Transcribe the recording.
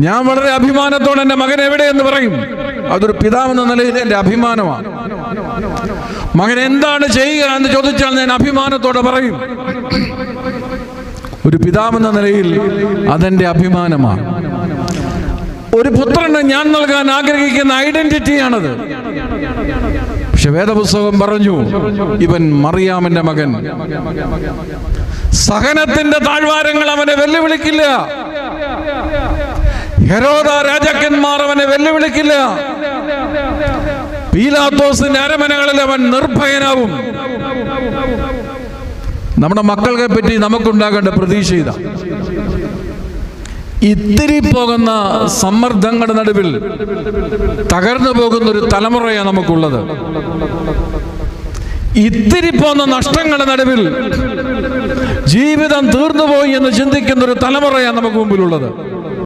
ഞാൻ വളരെ അഭിമാനത്തോടെ എന്റെ മകൻ എവിടെ എന്ന് പറയും. അതൊരു പിതാവെന്ന നിലയിൽ എന്റെ അഭിമാനമാണ്. മകൻ എന്താണ് ചെയ്യുക എന്ന് ചോദിച്ചാൽ ഞാൻ അഭിമാനത്തോടെ പറയും. ഒരു പിതാവെന്ന നിലയിൽ അതെന്റെ അഭിമാനമാണ്. ഒരു പുത്രന് ഞാൻ നൽകാൻ ആഗ്രഹിക്കുന്ന ഐഡന്റിറ്റിയാണത്. പക്ഷെ വേദപുസ്തകം പറഞ്ഞു ഇവൻ മറിയാമന്റെ മകൻ. സഹനത്തിന്റെ താഴ്വാരങ്ങൾ അവനെ വെല്ലുവിളിക്കില്ല. ഹെരോദ രാജാക്കന്മാർ അവനെ വെല്ലുവിളിക്കില്ല. പീലാത്തോസിന്റെ അരമനകളിൽ അവൻ നിർഭയനാവും. നമ്മുടെ മക്കളെ പറ്റി നമുക്കുണ്ടാകേണ്ട പ്രതീക്ഷ ഇതാ. ഇത്തിരി പോകുന്ന സമ്മർദ്ദങ്ങളുടെ നടുവിൽ തകർന്നു പോകുന്ന ഒരു തലമുറയാണ് നമുക്കുള്ളത്. ഇത്തിരി പോകുന്ന നഷ്ടങ്ങളുടെ നടുവിൽ ജീവിതം തീർന്നുപോയി എന്ന് ചിന്തിക്കുന്ന ഒരു തലമുറയാണ് നമുക്ക് മുമ്പിലുള്ളത്.